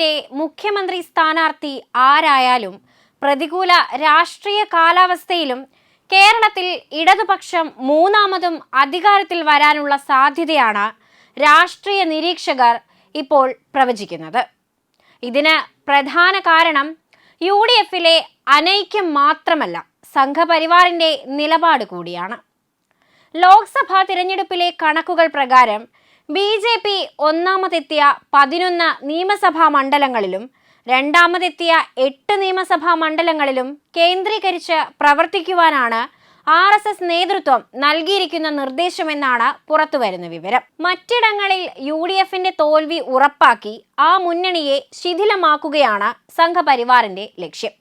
എഫിന്റെ മുഖ്യമന്ത്രി സ്ഥാനാർത്ഥി ആരായാലും പ്രതികൂല രാഷ്ട്രീയ കാലാവസ്ഥയിലും കേരളത്തിൽ ഇടതുപക്ഷം മൂന്നാമതും അധികാരത്തിൽ വരാനുള്ള സാധ്യതയാണ് രാഷ്ട്രീയ നിരീക്ഷകർ ഇപ്പോൾ പ്രവചിക്കുന്നത്. ഇതിന് പ്രധാന കാരണം യു ഡി എഫിലെ അനൈക്യം മാത്രമല്ല സംഘപരിവാറിന്റെ നിലപാട് കൂടിയാണ്. ലോക്സഭാ തിരഞ്ഞെടുപ്പിലെ കണക്കുകൾ പ്രകാരം ബി ജെ പി ഒന്നാമതെത്തിയ പതിനൊന്ന് നിയമസഭാ മണ്ഡലങ്ങളിലും രണ്ടാമതെത്തിയ എട്ട് നിയമസഭാ മണ്ഡലങ്ങളിലും കേന്ദ്രീകരിച്ച് പ്രവർത്തിക്കുവാനാണ് ആർ എസ് എസ് നേതൃത്വം നൽകിയിരിക്കുന്ന നിർദ്ദേശമെന്നാണ് പുറത്തുവരുന്ന വിവരം. മറ്റിടങ്ങളിൽ യു ഡി എഫിന്റെ തോൽവി ഉറപ്പാക്കി ആ മുന്നണിയെ ശിഥിലമാക്കുകയാണ് സംഘപരിവാറിന്റെ ലക്ഷ്യം.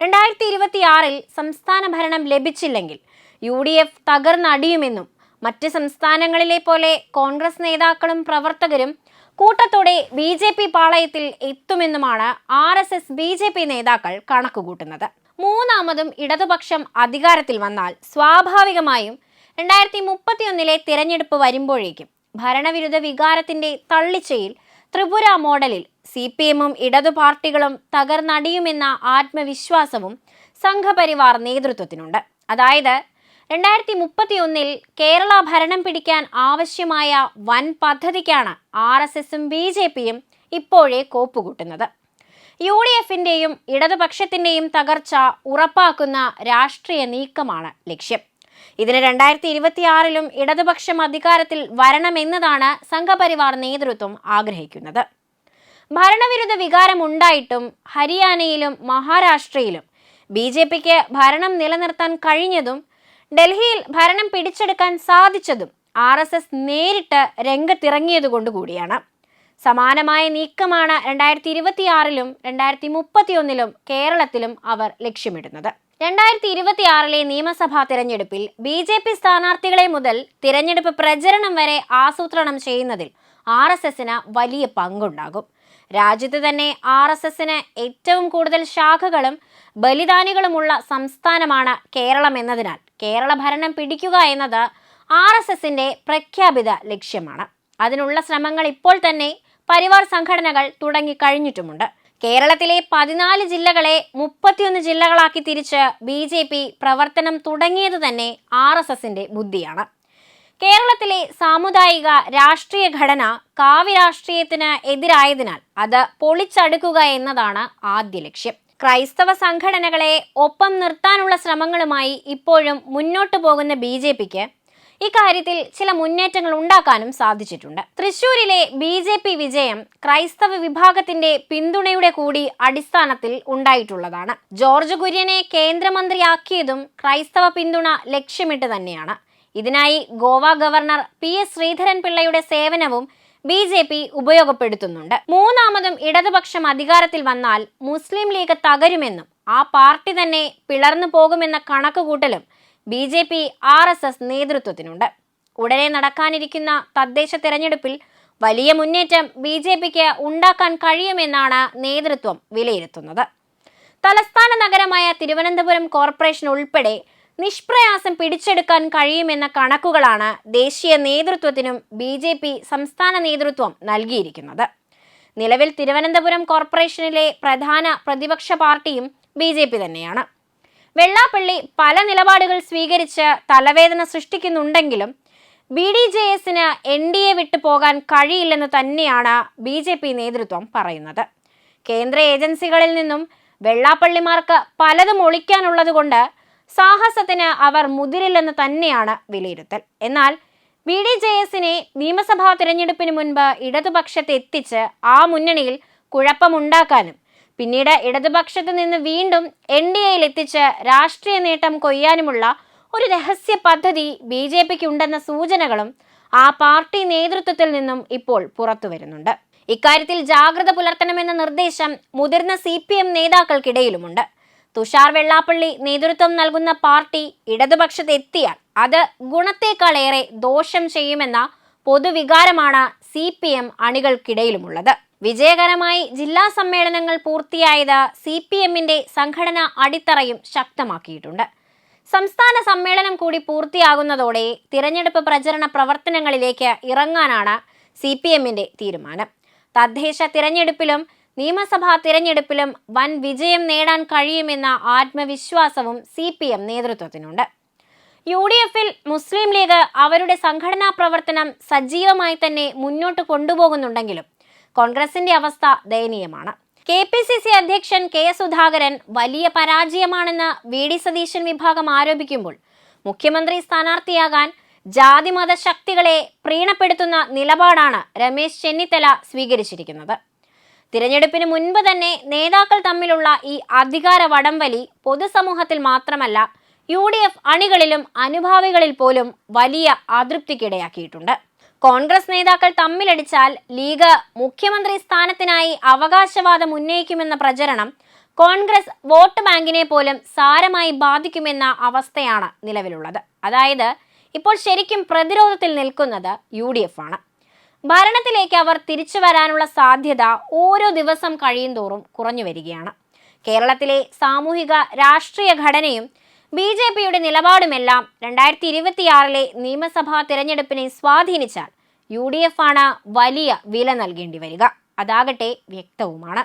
രണ്ടായിരത്തി ഇരുപത്തിയാറിൽ സംസ്ഥാന ഭരണം ലഭിച്ചില്ലെങ്കിൽ യു ഡി എഫ് തകർന്നടിയുമെന്നും മറ്റ് സംസ്ഥാനങ്ങളിലെ പോലെ കോൺഗ്രസ് നേതാക്കളും പ്രവർത്തകരും കൂട്ടത്തോടെ ബി ജെ പി പാളയത്തിൽ എത്തുമെന്നുമാണ് R S S B J P നേതാക്കൾ കണക്കുകൂട്ടുന്നത്. മൂന്നാമതും ഇടതുപക്ഷം അധികാരത്തിൽ വന്നാൽ സ്വാഭാവികമായും രണ്ടായിരത്തി മുപ്പത്തിയൊന്നിലെ തിരഞ്ഞെടുപ്പ് വരുമ്പോഴേക്കും ഭരണവിരുദ്ധ വികാരത്തിന്റെ തള്ളിച്ചയിൽ ത്രിപുര മോഡലിൽ സി പി എമ്മും ഇടതു പാർട്ടികളും തകർന്നടിയുമെന്ന ആത്മവിശ്വാസവും സംഘപരിവാർ നേതൃത്വത്തിനുണ്ട്. അതായത് രണ്ടായിരത്തി മുപ്പത്തി ഒന്നിൽ കേരള ഭരണം പിടിക്കാൻ ആവശ്യമായ വൻ പദ്ധതിക്കാണ് ആർ എസ് എസും ബി ജെ പിയും ഇപ്പോഴേ കോപ്പുകൂട്ടുന്നത്. യു ഡി എഫിന്റെയും ഇടതുപക്ഷത്തിന്റെയും തകർച്ച ഉറപ്പാക്കുന്ന രാഷ്ട്രീയ നീക്കമാണ് ലക്ഷ്യം. ഇതിന് രണ്ടായിരത്തി ഇരുപത്തിയാറിലും ഇടതുപക്ഷം അധികാരത്തിൽ വരണമെന്നതാണ് സംഘപരിവാർ നേതൃത്വം ആഗ്രഹിക്കുന്നത്. ഭരണവിരുദ്ധ വികാരമുണ്ടായിട്ടും ഹരിയാനയിലും മഹാരാഷ്ട്രയിലും ബി ജെ പിക്ക് ഭരണം നിലനിർത്താൻ കഴിഞ്ഞതും ഡൽഹിയിൽ ഭരണം പിടിച്ചെടുക്കാൻ സാധിച്ചതും ആർ എസ് എസ് നേരിട്ട് രംഗത്തിറങ്ങിയതുകൊണ്ട് കൂടിയാണ്. സമാനമായ നീക്കമാണ് രണ്ടായിരത്തി ഇരുപത്തിയാറിലും രണ്ടായിരത്തി മുപ്പത്തിയൊന്നിലും കേരളത്തിലും അവർ ലക്ഷ്യമിടുന്നത്. രണ്ടായിരത്തി ഇരുപത്തിയാറിലെ നിയമസഭാ തിരഞ്ഞെടുപ്പിൽ ബി ജെ പി സ്ഥാനാർത്ഥികളെ മുതൽ തിരഞ്ഞെടുപ്പ് പ്രചരണം വരെ ആസൂത്രണം ചെയ്യുന്നതിൽ ആർ എസ് എസിന് വലിയ പങ്കുണ്ടാകും. രാജ്യത്ത് തന്നെ ആർ എസ് എസിന് ഏറ്റവും കൂടുതൽ ശാഖകളും ബലിദാനികളുമുള്ള സംസ്ഥാനമാണ് കേരളം എന്നതിനാൽ കേരള ഭരണം പിടിക്കുക എന്നത് ആർ എസ് എസിന്റെ പ്രഖ്യാപിത ലക്ഷ്യമാണ്. അതിനുള്ള ശ്രമങ്ങൾ ഇപ്പോൾ തന്നെ പരിവാർ സംഘടനകൾ തുടങ്ങി തുടങ്ങിക്കഴിഞ്ഞിട്ടുമുണ്ട് കേരളത്തിലെ പതിനാല് ജില്ലകളെ മുപ്പത്തിയൊന്ന് ജില്ലകളാക്കി തിരിച്ച് ബി ജെ പി പ്രവർത്തനം തുടങ്ങിയത് തന്നെ ആർ എസ് എസിന്റെ ബുദ്ധിയാണ്. കേരളത്തിലെ സാമുദായിക രാഷ്ട്രീയ ഘടന കാവ്യ രാഷ്ട്രീയത്തിന് എതിരായതിനാൽ അത് പൊളിച്ചടുക്കുക എന്നതാണ് ആദ്യ ലക്ഷ്യം. ക്രൈസ്തവ സംഘടനകളെ ഒപ്പം നിർത്താനുള്ള ശ്രമങ്ങളുമായി ഇപ്പോഴും മുന്നോട്ടു പോകുന്ന ബി ജെ പിക്ക് ഇക്കാര്യത്തിൽ ചില മുന്നേറ്റങ്ങൾ ഉണ്ടാക്കാനും സാധിച്ചിട്ടുണ്ട്. തൃശൂരിലെ ബി ജെ പി വിജയം ക്രൈസ്തവ വിഭാഗത്തിന്റെ പിന്തുണയുടെ കൂടി അടിസ്ഥാനത്തിൽ ഉണ്ടായിട്ടുള്ളതാണ്. ജോർജ് കുര്യനെ കേന്ദ്രമന്ത്രിയാക്കിയതും ക്രൈസ്തവ പിന്തുണ ലക്ഷ്യമിട്ട് തന്നെയാണ്. ഇതിനായി Goa governor P S Sreedharan പിള്ളയുടെ സേവനവും ബി ജെ പി ഉപയോഗപ്പെടുത്തുന്നുണ്ട്. മൂന്നാമതും ഇടതുപക്ഷം അധികാരത്തിൽ വന്നാൽ മുസ്ലിം ലീഗ് തകരുമെന്നും ആ പാർട്ടി തന്നെ പിളർന്നു പോകുമെന്ന കണക്കുകൂട്ടലും B J P R S S നേതൃത്വത്തിനുണ്ട്. ഉടനെ നടക്കാനിരിക്കുന്ന തദ്ദേശ തെരഞ്ഞെടുപ്പിൽ വലിയ മുന്നേറ്റം ബി ജെ പിക്ക് ഉണ്ടാക്കാൻ കഴിയുമെന്നാണ് നേതൃത്വം വിലയിരുത്തുന്നത്. തലസ്ഥാന നഗരമായ തിരുവനന്തപുരം കോർപ്പറേഷൻ ഉൾപ്പെടെ നിഷ്പ്രയാസം പിടിച്ചെടുക്കാൻ കഴിയുമെന്ന കണക്കുകളാണ് ദേശീയ നേതൃത്വത്തിനും ബി ജെ പി സംസ്ഥാന നേതൃത്വം നൽകിയിരിക്കുന്നത്. നിലവിൽ തിരുവനന്തപുരം കോർപ്പറേഷനിലെ പ്രധാന പ്രതിപക്ഷ പാർട്ടിയും ബി ജെ പി തന്നെയാണ്. വെള്ളാപ്പള്ളി പല നിലപാടുകൾ സ്വീകരിച്ച് തലവേദന സൃഷ്ടിക്കുന്നുണ്ടെങ്കിലും ബി ഡി ജെ എസിന് എൻ ഡി എ വിട്ടു പോകാൻ കഴിയില്ലെന്ന് തന്നെയാണ് ബി ജെ പി നേതൃത്വം പറയുന്നത്. കേന്ദ്ര ഏജൻസികളിൽ നിന്നും വെള്ളാപ്പള്ളിമാർക്ക് പലതും ഒളിക്കാനുള്ളതുകൊണ്ട് സാഹസത്തിന് അവർ മുതിരില്ലെന്ന് തന്നെയാണ് വിലയിരുത്തൽ. എന്നാൽ ബി ഡി ജെ എസിനെ നിയമസഭാ തിരഞ്ഞെടുപ്പിന് മുൻപ് ഇടതുപക്ഷത്തെ എത്തിച്ച് ആ മുന്നണിയിൽ കുഴപ്പമുണ്ടാക്കാനും പിന്നീട് ഇടതുപക്ഷത്ത് നിന്ന് വീണ്ടും എൻ ഡി എയിൽ എത്തിച്ച് രാഷ്ട്രീയ നേട്ടം കൊയ്യാനുമുള്ള ഒരു രഹസ്യ പദ്ധതി ബി ജെ പിക്ക് ഉണ്ടെന്ന സൂചനകളും ആ പാർട്ടി നേതൃത്വത്തിൽ നിന്നും ഇപ്പോൾ പുറത്തു വരുന്നുണ്ട്. ഇക്കാര്യത്തിൽ ജാഗ്രത പുലർത്തണമെന്ന നിർദ്ദേശം മുതിർന്ന സി പി എം നേതാക്കൾക്കിടയിലുമുണ്ട്. തുഷാർ വെള്ളാപ്പള്ളി നേതൃത്വം നൽകുന്ന പാർട്ടി ഇടതുപക്ഷത്തെത്തിയാൽ അത് ഗുണത്തേക്കാളേറെ ദോഷം ചെയ്യുമെന്ന പൊതുവികാരമാണ് സി പി എം അണികൾക്കിടയിലുമുള്ളത്. വിജയകരമായി ജില്ലാ സമ്മേളനങ്ങൾ പൂർത്തിയായത് സി പി എമ്മിന്റെ സംഘടനാ അടിത്തറയും ശക്തമാക്കിയിട്ടുണ്ട്. സംസ്ഥാന സമ്മേളനം കൂടി പൂർത്തിയാകുന്നതോടെ തിരഞ്ഞെടുപ്പ് പ്രചരണ പ്രവർത്തനങ്ങളിലേക്ക് ഇറങ്ങാനാണ് സി പി എമ്മിന്റെ തീരുമാനം. തദ്ദേശ തിരഞ്ഞെടുപ്പിലും നിയമസഭാ തിരഞ്ഞെടുപ്പിലും വൻ വിജയം നേടാൻ കഴിയുമെന്ന ആത്മവിശ്വാസവും സി പി എം നേതൃത്വത്തിനുണ്ട്. യു ഡി എഫിൽ മുസ്ലിം ലീഗ് അവരുടെ സംഘടനാ പ്രവർത്തനം സജീവമായി തന്നെ മുന്നോട്ട് കൊണ്ടുപോകുന്നുണ്ടെങ്കിലും കോൺഗ്രസിന്റെ അവസ്ഥ ദയനീയമാണ്. കെ പി സി സി അധ്യക്ഷൻ കെ സുധാകരൻ വലിയ പരാജയമാണെന്ന് വി ഡി സതീശൻ വിഭാഗം ആരോപിക്കുമ്പോൾ മുഖ്യമന്ത്രി സ്ഥാനാർത്ഥിയാകാൻ ജാതിമത ശക്തികളെ പ്രീണപ്പെടുത്തുന്ന നിലപാടാണ് രമേശ് ചെന്നിത്തല സ്വീകരിച്ചിരിക്കുന്നത്. തിരഞ്ഞെടുപ്പിന് മുൻപ് തന്നെ നേതാക്കൾ തമ്മിലുള്ള ഈ അധികാര വടംവലി പൊതുസമൂഹത്തിൽ മാത്രമല്ല യു ഡി എഫ് അണികളിലും അനുഭാവികളിൽ പോലും വലിയ അതൃപ്തിക്കിടയാക്കിയിട്ടുണ്ട്. കോൺഗ്രസ് നേതാക്കൾ തമ്മിലടിച്ചാൽ ലീഗ് മുഖ്യമന്ത്രി സ്ഥാനത്തിനായി അവകാശവാദം ഉന്നയിക്കുമെന്ന പ്രചരണം കോൺഗ്രസ് വോട്ട് ബാങ്കിനെ പോലും സാരമായി ബാധിക്കുമെന്ന അവസ്ഥയാണ് നിലവിലുള്ളത്. അതായത് ഇപ്പോൾ ശരിക്കും പ്രതിരോധത്തിൽ നിൽക്കുന്നത് യു ആണ് ഭരണത്തിലേക്ക് അവർ തിരിച്ചു വരാനുള്ള സാധ്യത ഓരോ ദിവസം കഴിയും തോറും കുറഞ്ഞു വരികയാണ്. കേരളത്തിലെ സാമൂഹിക രാഷ്ട്രീയ ഘടനയും ബി ജെ പിയുടെ നിലപാടുമെല്ലാം രണ്ടായിരത്തി ഇരുപത്തിയാറിലെ നിയമസഭാ തിരഞ്ഞെടുപ്പിനെ സ്വാധീനിച്ചാൽ യു ഡി എഫ് ആണ് വലിയ വില നൽകേണ്ടി വരിക. അതാകട്ടെ വ്യക്തവുമാണ്.